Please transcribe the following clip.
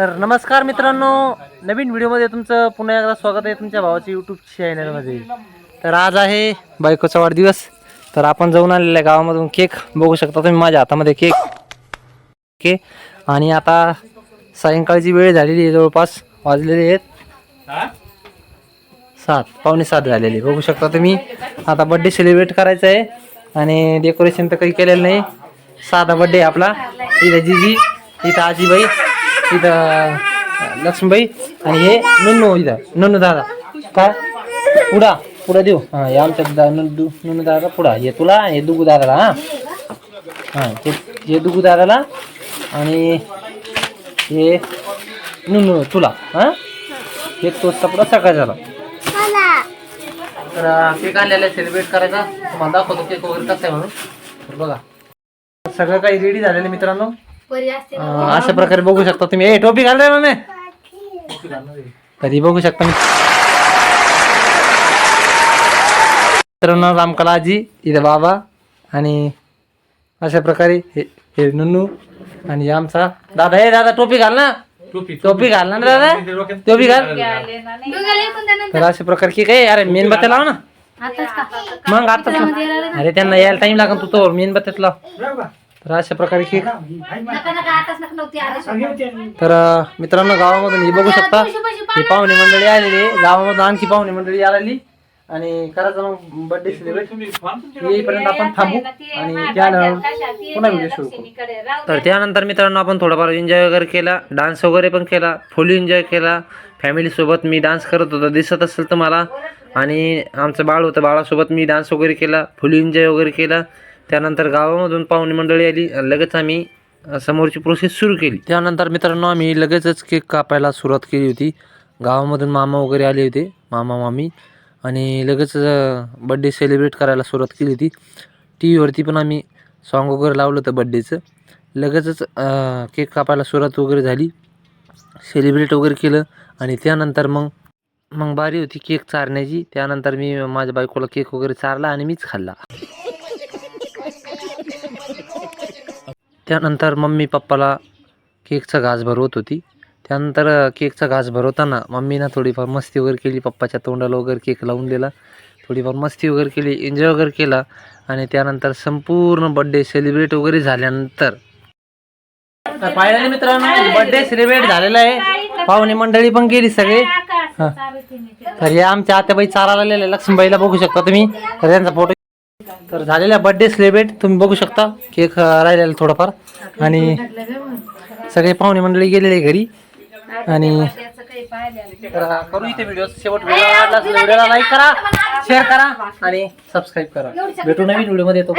तर नमस्कार मित्रांनो नवीन व्हिडिओमध्ये तुमचं पुन्हा एकदा स्वागत आहे तुमच्या भावाच्या यूट्यूब चॅनलमध्ये तर आज आहे बायकोचा वाढदिवस तर आपण जाऊन आलेल्या आहे गावामधून केक बघू शकता तुम्ही माझ्या हातामध्ये केक. ओके. आणि आता सायंकाळची वेळ झालेली आहे जवळपास वाजलेली आहेत सात पावणे सात झालेली बघू शकता तुम्ही आता बड्डे सेलिब्रेट करायचा आहे आणि डेकोरेशन तर काही केलेलं नाही. साधा बड्डे आपला इथं जिजी इथं आजीबाई. इथं लक्ष्मीबाई आणि हे नुन्नू इथं नुन्नू दादा. काय पुढा पुढा देऊ. हां हे आमच्या दा नुन्नू नुन्नू दादा पुढा. हे तुला हे दुगू दादाला हां. हां हे हे दुगू दादाला आणि हे नुन्नू तुला हां. हे तो सपडा सकाळ झाला. तर केक आणलेला सेलिब्रेट करायचा. तुम्हाला दाखवतो केक वगैरे कसं आहे म्हणून. तर बघा. सगळं काही रेडी झालेलं अं, अशा प्रकारे बघू शकता तुम्ही. ए टोपी घालताय मम्मी तरी बघू शकता मी. मित्रांनो रामकला आजी इथं बाबा आणि अशा प्रकारे हे हे नुन्नू आणि आमचा दादा. हे दादा टोपी घाल ना. टोपी घाल ना दादा. टोपी घाल. तर अशा प्रकारे की काय अरे मेनबत्त्या लाव ना. मग आताच लाव. अरे त्यांना यायला टाइम लागेल तू तो मेनबत्त्यात लाव. तर अशा प्रकारे केक तर मित्रांनो गावामधून हे बघू शकता ही पाहुणे मंडळी आलेली आहे. गावामधून आणखी पाहुणे मंडळी आलेली. आणि करायचं मग बर्थडे सेलिब्रेट येईपर्यंत आपण थांबू. आणि त्यानंतर पुन्हा व्हिडिओ सुरू करू. तर त्यानंतर मित्रांनो आपण थोडाफार एन्जॉय वगैरे केला. डान्स वगैरे पण केला. फुल एन्जॉय केला. फॅमिलीसोबत मी डान्स करत होतो. दिसत असेल तर मला आणि आमचं बाळ होतं. बाळासोबत मी डान्स वगैरे केला. फुल एन्जॉय वगैरे केला. त्यानंतर गावामधून पाहुणे मंडळी आली. लगेच आम्ही समोरची प्रोसेस सुरू केली. त्यानंतर मित्रांनो आम्ही लगेचच केक कापायला सुरुवात केली होती. गावामधून मामा वगैरे आले होते मामा मामी. आणि लगेच बड्डे सेलिब्रेट करायला सुरुवात केली होती. टी व्हीवरती पण आम्ही सॉन्ग वगैरे लावलं होतं बड्डेचं लगेचच केक कापायला सुरुवात वगैरे झाली. सेलिब्रेट वगैरे केलं. आणि त्यानंतर मग मग बारी होती केक चारण्याची. त्यानंतर मी माझ्या बायकोला केक वगैरे चारला आणि मीच खाल्ला. त्यानंतर मम्मी पप्पाला केकचा घास भरवत होती. त्यानंतर केकचा घास भरवताना मम्मीनं थोडीफार मस्ती वगैरे केली. पप्पाच्या तोंडाला वगैरे केक लावून दिला. थोडीफार मस्ती वगैरे केली एन्जॉय वगैरे केला आणि त्यानंतर संपूर्ण बड्डे सेलिब्रेट वगैरे झाल्यानंतर फायनली मित्रांनो बर्थडे सेलिब्रेट झालेला आहे. पाहुणे मंडळी पण गेली सगळे. हा. तर या आमच्या आत्याबाई चाराला लक्ष्मीबाईला बघू शकता तुम्ही. तर त्यांचा फोटो तर झालेला बर्थडे सेलिब्रेट तुम्ही बघू शकता. केक राहिलेला थोडाफार. आणि सगळे पाहुणे मंडळी गेलेले घरी. आणि करू इथे व्हिडिओ शेवट व्हिडिओ आवडला असेल व्हिडिओला लाईक करा शेअर करा आणि सबस्क्राईब करा. भेटू नवीन व्हिडिओमध्ये येतो